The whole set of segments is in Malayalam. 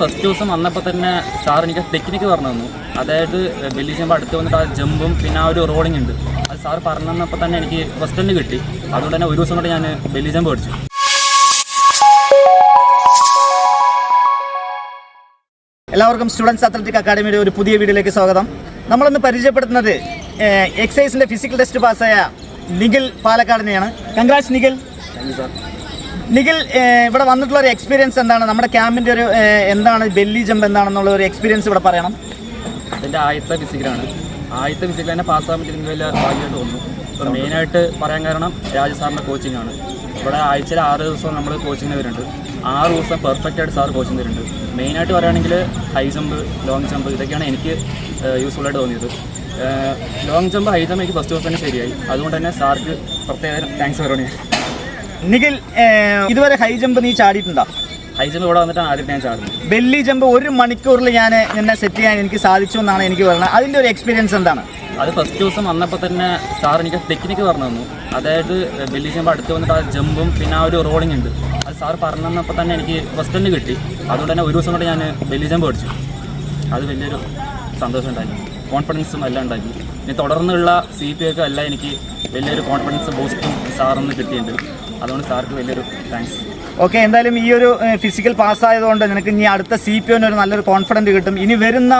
ഫസ്റ്റ് ദിവസം വന്നപ്പോൾ തന്നെ സാർ എനിക്ക് ടെക്നിക്ക് പറഞ്ഞു തന്നു. അതായത് ബെല്ലി ജമ്പ് അടുത്ത് വന്നിട്ട് ആ ജമ്പും പിന്നെ ആ ഒരു റോളിംഗ് ഉണ്ട്. അത് സാർ പറഞ്ഞു തന്നപ്പോൾ തന്നെ എനിക്ക് ഫസ്റ്റ് തന്നെ കിട്ടി. അതുകൊണ്ട് തന്നെ ഒരു ദിവസം കൊണ്ട് ഞാൻ ബെല്ലി ജമ്പ് പഠിച്ചു എല്ലാവർക്കും സ്റ്റുഡൻസ് അത്ലറ്റിക് അക്കാഡമിയുടെ ഒരു പുതിയ വീഡിയോയിലേക്ക് സ്വാഗതം. നമ്മളിന്ന് പരിചയപ്പെടുത്തുന്നത് എക്സൈസിന്റെ ഫിസിക്കൽ ടെസ്റ്റ് പാസ്സായ നിഖിൽ പാലക്കാടിനെയാണ്. കൺഗ്രാറ്റ്സ് നിഖിൽ. സാർ നിഖിൽ ഇവിടെ വന്നിട്ടുള്ള ഒരു എക്സ്പീരിയൻസ് എന്താണ്? നമ്മുടെ ക്യാമ്പിന്റെ ഒരു എന്താണ് ബെല്ലി ജമ്പ് എന്താണെന്നുള്ള ഒരു എക്സ്പീരിയൻസ് ഇവിടെ പറയണം. അതിന്റെ ആദ്യത്തെ ഫിസിക്കലാണ് ആദ്യത്തെ ഫിസിക്കൽ തന്നെ പാസ്സാകാൻ പറ്റിയെങ്കിൽ വലിയ ഭാഗ്യമായിട്ട് തോന്നുന്നു. അപ്പോൾ മെയിനായിട്ട് പറയാൻ കാരണം രാജു കോച്ചിങ് ആണ്. ഇവിടെ ആഴ്ചയിൽ ആറ് ദിവസം നമ്മൾ കോച്ചിങ് വരുന്നുണ്ട്. ആറ് ദിവസം പെർഫെക്റ്റ് ആയിട്ട് സാർ കോച്ചിങ് തരുന്നുണ്ട്. മെയിനായിട്ട് പറയുകയാണെങ്കിൽ ഹൈ ജമ്പ് ലോങ് ജമ്പ് ഇതൊക്കെയാണ് എനിക്ക് യൂസ്ഫുൾ ആയിട്ട് തോന്നിയത്. ലോങ് ജമ്പ് ഹൈ ജമ്പ് എനിക്ക് ഫസ്റ്റ് ദിവസം തന്നെ ശരിയായി. അതുകൊണ്ട് തന്നെ സാർക്ക് പ്രത്യേകം താങ്ക്സ് പറയണേ. നിഖിൽ ഇതുവരെ ഹൈ ജമ്പ് നീ ചാടിയിട്ടുണ്ടോ? ഹൈ ജമ്പ് ഇവിടെ വന്നിട്ടാണ് ആദ്യം ഞാൻ ചാടുന്നത്. ബെല്ലി ജമ്പ് ഒരു മണിക്കൂറിൽ ഞാൻ എന്നെ സെറ്റ് ചെയ്യാൻ എനിക്ക് സാധിച്ചു എന്നാണ് എനിക്ക് പറയുന്നത്. അതിന്റെ ഒരു എക്സ്പീരിയൻസ് എന്താണ്? അത് ഫസ്റ്റ് ദിവസം വന്നപ്പോൾ തന്നെ സാർ എനിക്ക് ടെക്നിക്ക് പറഞ്ഞു തന്നു. അതായത് ബെല്ലി ജമ്പ് അടുത്ത് വന്നിട്ട് ആ ജമ്പും പിന്നെ ആ ഒരു റോളിംഗ് ഉണ്ട്. അത് സാർ പറഞ്ഞു തന്നപ്പോൾ തന്നെ എനിക്ക് ഫസ്റ്റ് തന്നെ കിട്ടി. അതുകൊണ്ട് തന്നെ ഒരു ദിവസം കൊണ്ട് ഞാൻ ബെല്ലി ജമ്പ് പഠിച്ചു അത് വലിയൊരു സന്തോഷം ഉണ്ടായി കോൺഫിഡൻസും എല്ലാം ഉണ്ടാക്കി ഇനി തുടർന്നുള്ള സി പി ഒക്കെ എല്ലാം എനിക്ക് വലിയൊരു കോൺഫിഡൻസ് ബൂസ്റ്റും സാറിന് കിട്ടിയിട്ടുണ്ട്. അതുകൊണ്ട് സാർക്ക് വലിയൊരു താങ്ക്സ് ഓക്കെ എന്തായാലും ഈ ഒരു ഫിസിക്കൽ പാസ്സായതുകൊണ്ട് നിനക്ക് ഇനി അടുത്ത സി പി ഒരു നല്ലൊരു കോൺഫിഡന്റ് കിട്ടും. ഇനി വരുന്ന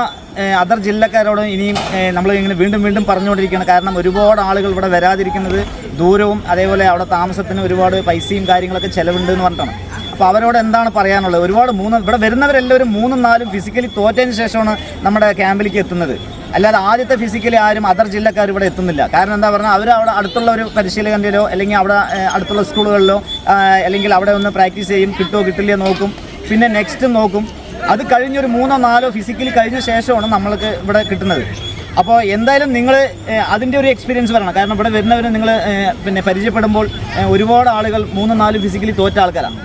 അതർ ജില്ലക്കാരോടും ഇനിയും നമ്മൾ ഇങ്ങനെ വീണ്ടും വീണ്ടും പറഞ്ഞുകൊണ്ടിരിക്കുകയാണ്. കാരണം ഒരുപാട് ആളുകൾ ഇവിടെ വരാതിരിക്കുന്നത് ദൂരവും അതേപോലെ അവിടെ താമസത്തിന് ഒരുപാട് പൈസയും കാര്യങ്ങളൊക്കെ ചിലവുണ്ട് എന്ന് പറഞ്ഞിട്ടാണ്. അപ്പോൾ അവരോട് എന്താണ് പറയാനുള്ളത്? ഒരുപാട് മൂന്ന് ഇവിടെ വരുന്നവരെല്ലാവരും മൂന്നും നാലും ഫിസിക്കലി തോറ്റതിന് ശേഷമാണ് നമ്മുടെ ക്യാമ്പിലേക്ക് എത്തുന്നത്. അല്ലാതെ ആദ്യത്തെ ഫിസിക്കലി ആരും അതർ ജില്ലക്കാർ ഇവിടെ എത്തുന്നില്ല. കാരണം എന്താ പറഞ്ഞാൽ അവർ അവിടെ അടുത്തുള്ള ഒരു പരിശീലകന്റെയോ അല്ലെങ്കിൽ അവിടെ അടുത്തുള്ള സ്കൂളുകളിലോ അല്ലെങ്കിൽ അവിടെ ഒന്ന് പ്രാക്ടീസ് ചെയ്യും കിട്ടുമോ കിട്ടില്ലയോ നോക്കും. പിന്നെ നെക്സ്റ്റ് നോക്കും. അത് കഴിഞ്ഞൊരു മൂന്നോ നാലോ ഫിസിക്കലി കഴിഞ്ഞ ശേഷമാണ് നമ്മൾക്ക് ഇവിടെ കിട്ടുന്നത്. അപ്പോൾ എന്തായാലും നിങ്ങൾ അതിന്റെ ഒരു എക്സ്പീരിയൻസ് പറയണം കാരണം ഇവിടെ വരുന്നവർ നിങ്ങൾ പിന്നെ പരിചയപ്പെടുമ്പോൾ ഒരുപാട് ആളുകൾ മൂന്നോ നാലും ഫിസിക്കലി തോറ്റ ആൾക്കാരാണ്.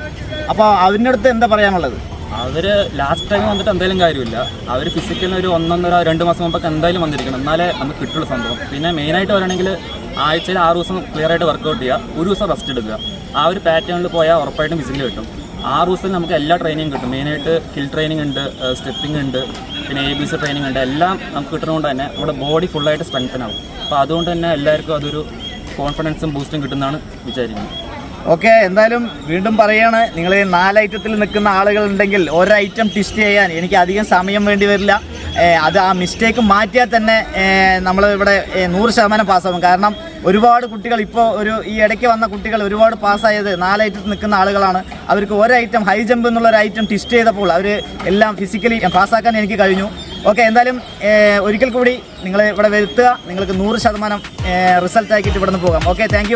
അപ്പോൾ അതിന്റെ അടുത്ത് എന്താ പറയാനുള്ളത്? അവർ ലാസ്റ്റ് ടൈം വന്നിട്ട് എന്തായാലും കാര്യമില്ല. അവർ ഫിസിക്കലിന് ഒരു ഒന്നൊന്നര രണ്ട് മാസം മുമ്പൊക്കെ എന്തായാലും വന്നിരിക്കണം. എന്നാലേ നമുക്ക് കിട്ടുള്ളൂ സംഭവം. പിന്നെ മെയിനായിട്ട് പറയുകയാണെങ്കിൽ ആഴ്ചയിൽ ആറ് ദിവസം ക്ലിയർ ആയിട്ട് വർക്കൗട്ട് ചെയ്യുക. ഒരു ദിവസം റെസ്റ്റ് എടുക്കുക. ആ ഒരു പാറ്റേണിൽ പോയാൽ ഉറപ്പായിട്ടും ഫിസിക്കൽ കിട്ടും. ആറ് ദിവസത്തിൽ നമുക്ക് എല്ലാ ട്രെയിനിങ്ങും കിട്ടും. മെയിനായിട്ട് ഹിൽ ട്രെയിനിങ് ഉണ്ട് സ്റ്റെപ്പിംഗ് ഉണ്ട് പിന്നെ എ ബി സി ട്രെയിനിങ് ഉണ്ട്. എല്ലാം നമുക്ക് കിട്ടുന്നതുകൊണ്ട് തന്നെ നമ്മുടെ ബോഡി ഫുള്ളായിട്ട് സ്ട്രെങ്തൻ ആവും. അപ്പോൾ അതുകൊണ്ട് തന്നെ എല്ലാവർക്കും അതൊരു കോൺഫിഡൻസും ബൂസ്റ്റും കിട്ടുന്നതാണ് വിചാരിക്കുന്നത്. ഓക്കെ എന്തായാലും വീണ്ടും പറയാണ് നിങ്ങൾ നാലൈറ്റത്തിൽ നിൽക്കുന്ന ആളുകൾ ഉണ്ടെങ്കിൽ ഒരൈറ്റം ടിസ്റ്റ് ചെയ്യാൻ എനിക്ക് അധികം സമയം വേണ്ടി വരില്ല. അത് ആ മിസ്റ്റേക്ക് മാറ്റിയാൽ തന്നെ നമ്മൾ ഇവിടെ നൂറ് ശതമാനം പാസ്സാകും കാരണം ഒരുപാട് കുട്ടികൾ ഇപ്പോൾ ഒരു ഈ ഇടയ്ക്ക് വന്ന കുട്ടികൾ ഒരുപാട് പാസ്സായത് നാലൈറ്റത്തിൽ നിൽക്കുന്ന ആളുകളാണ്. അവർക്ക് ഒരൈറ്റം ഹൈ ജമ്പ് എന്നുള്ള ഒരു ഐറ്റം ടിസ്റ്റ് ചെയ്തപ്പോൾ അവർ എല്ലാം ഫിസിക്കലി പാസ്സാക്കാൻ എനിക്ക് കഴിഞ്ഞു. ഓക്കെ എന്തായാലും ഒരിക്കൽ കൂടി നിങ്ങൾ ഇവിടെ വരുത്തുക. നിങ്ങൾക്ക് നൂറ് ശതമാനം റിസൾട്ട് ആക്കിയിട്ട് ഇവിടെ നിന്ന് പോകാം. Okay thank